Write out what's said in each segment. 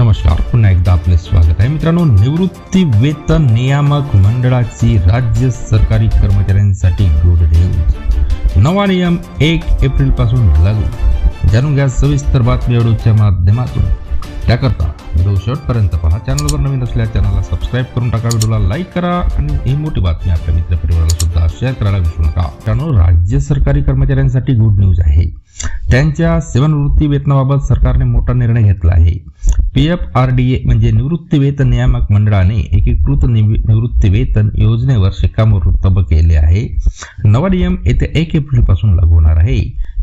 नमस्कार पुन्हा एकदा आपले स्वागत आहे. मित्रांनो निवृत्ती वेतन नियामक मंडळाची राज्य सरकारी कर्मचाऱ्यांसाठी गुड न्यूज नवा नियम एक एप्रिलपासून लागू. जाणून घ्या सविस्तर बातमी व्हिडिओच्या माध्यमातून. त्याकरता व्हिडिओ शेवटपर्यंत पहा. चॅनलवर नवीन असल्यास चॅनलला सबस्क्राईब करून टाका. व्हिडिओला लाईक करा आणि ही मोठी बातमी आपल्या मित्रपरिवाराला सुद्धा शेअर करायला विसरू नका. त्यामुळे राज्य सरकारी कर्मचाऱ्यांसाठी गुड न्यूज आहे. त्यांच्या सेवानिवृत्ती वेतनाबाबत सरकारने मोठा निर्णय घेतला आहे. P F R D A म्हणजे निवृत्ती वेतन नियामक मंडळाने एकीकृत निवृत्ती वेतन योजनेवर शिक्कामोर्तब केले आहे. नवा नियम येत्या एक एप्रिलपासून लागू होणार आहे.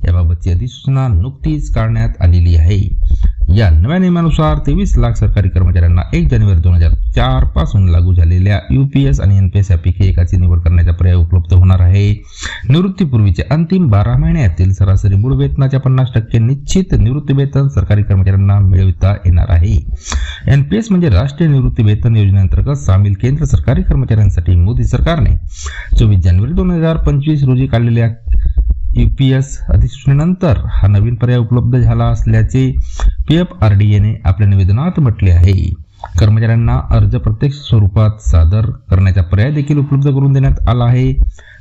याबाबतची अधिसूचना नुकतीच काढण्यात आलेली आहे. या नव्या नियमानुसार तेवीस लाख सरकारी कर्मचाऱ्यांना एक जानेवारी दोन हजार चारपासून लागू झालेल्या युपीएस आणि एनपीएस यापैकी एकाची निवड करण्याचा पर्याय उपलब्ध होणार आहे. निवृत्तीपूर्वीचे अंतिम बारा महिन्यातील सरासरी मूळ वेतनाच्या पन्नास टक्के निश्चित निवृत्ती वेतन सरकारी कर्मचाऱ्यांना मिळविता येणार आहे. एनपीएस म्हणजे राष्ट्रीय निवृत्ती वेतन योजनेअंतर्गत सामील केंद्र सरकारी कर्मचाऱ्यांसाठी मोदी सरकारने चोवीस जानेवारी दोन हजार पंचवीस रोजी काढलेल्या यू पी एस अधिसूचनेनंतर हा नवीन पर्याय उपलब्ध झाला असल्याचे पी एफ आर डी एने आपल्या निवेदनात म्हटले आहे. कर्मचाऱ्यांना अर्ज प्रत्यक्ष स्वरूपात सादर करण्याचा पर्याय देखील उपलब्ध करून देण्यात आला आहे.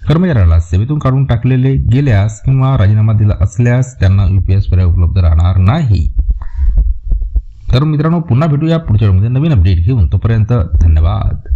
कर्मचाऱ्याला सेवेतून काढून टाकलेले गेल्यास किंवा राजीनामा दिला असल्यास त्यांना यूपीएस पर्याय उपलब्ध राहणार नाही. तर मित्रांनो पुन्हा भेटूया पुढच्या वेळेमध्ये नवीन अपडेट घेऊन तोपर्यंत धन्यवाद.